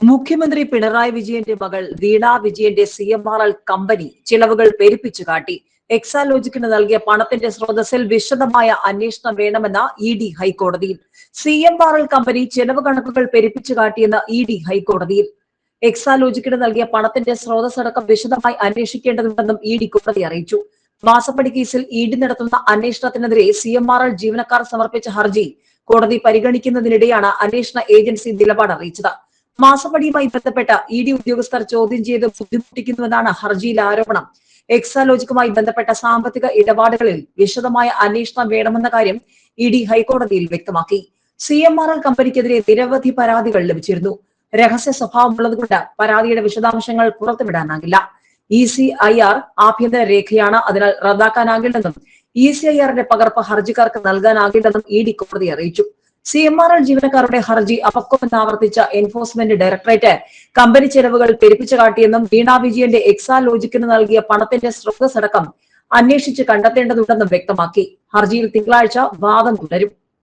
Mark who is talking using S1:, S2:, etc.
S1: മുഖ്യമന്ത്രി പിണറായി വിജയന്റെ മകൾ വീണ വിജയന്റെ C M R L company ചിലവുകൾ പെരുപ്പിച്ചു കാട്ടി. എക്സാലോജിക്കിന് നൽകിയ പണത്തിന്റെ സ്രോതസ്സിൽ വിശദമായ അന്വേഷണം വേണമെന്ന ഇ ഡി ഹൈക്കോടതിയിൽ. C M R L company ചെലവ് കണക്കുകൾ പെരുപ്പിച്ചു കാട്ടിയെന്ന് ഇ ഡി ഹൈക്കോടതിയിൽ. എക്സാലോജിക്കിന് നൽകിയ പണത്തിന്റെ സ്രോതസ്സടക്കം വിശദമായി അന്വേഷിക്കേണ്ടതുണ്ടെന്നും ഇ ഡി കോടതി അറിയിച്ചു. മാസപ്പടി കേസിൽ ഇ ഡി നടത്തുന്ന അന്വേഷണത്തിനെതിരെ സി എം ആർ എൽ ജീവനക്കാർ സമർപ്പിച്ച ഹർജി കോടതി പരിഗണിക്കുന്നതിനിടെയാണ് അന്വേഷണ ഏജൻസി നിലപാട് അറിയിച്ചത്. മാസപ്പടിയുമായി ബന്ധപ്പെട്ട ഇ ഡി ഉദ്യോഗസ്ഥർ ചോദ്യം ചെയ്ത് ബുദ്ധിമുട്ടിക്കുന്നുവെന്നാണ് ഹർജിയിൽ ആരോപണം. എക്സാലോജിക്കുമായി ബന്ധപ്പെട്ട സാമ്പത്തിക ഇടപാടുകളിൽ വിശദമായ അന്വേഷണം വേണമെന്ന കാര്യം ഇ ഡി ഹൈക്കോടതിയിൽ വ്യക്തമാക്കി. സി എം ആർ എൽ കമ്പനിക്കെതിരെ നിരവധി പരാതികൾ ലഭിച്ചിരുന്നു. രഹസ്യ സ്വഭാവമുള്ളതുകൊണ്ട് പരാതിയുടെ വിശദാംശങ്ങൾ പുറത്തുവിടാനാകില്ല. ഇ സി ഐ ആർ ആഭ്യന്തര രേഖയാണ് അതിനാൽ റദ്ദാക്കാനാകില്ലെന്നും ഇ സി ഐ ആറിന്റെ പകർപ്പ് ഹർജിക്കാർക്ക് നൽകാനാകില്ലെന്നും ഇ ഡി കോടതി അറിയിച്ചു. സി എം ആർ എൽ ജീവനക്കാരുടെ ഹർജി അപക്വമെന്ന് ആവർത്തിച്ച എൻഫോഴ്സ്മെന്റ് ഡയറക്ടറേറ്റ് കമ്പനി ചെലവുകൾ പെരുപ്പിച്ചു കാട്ടിയെന്നും വീണ വിജയന്റെ എക്സാ ലോജിക്കിന് നൽകിയ പണത്തിന്റെ സ്രോതസ് അടക്കം അന്വേഷിച്ച് കണ്ടെത്തേണ്ടതുണ്ടെന്നും വ്യക്തമാക്കി. ഹർജിയിൽ തിങ്കളാഴ്ച വാദം തുടരും.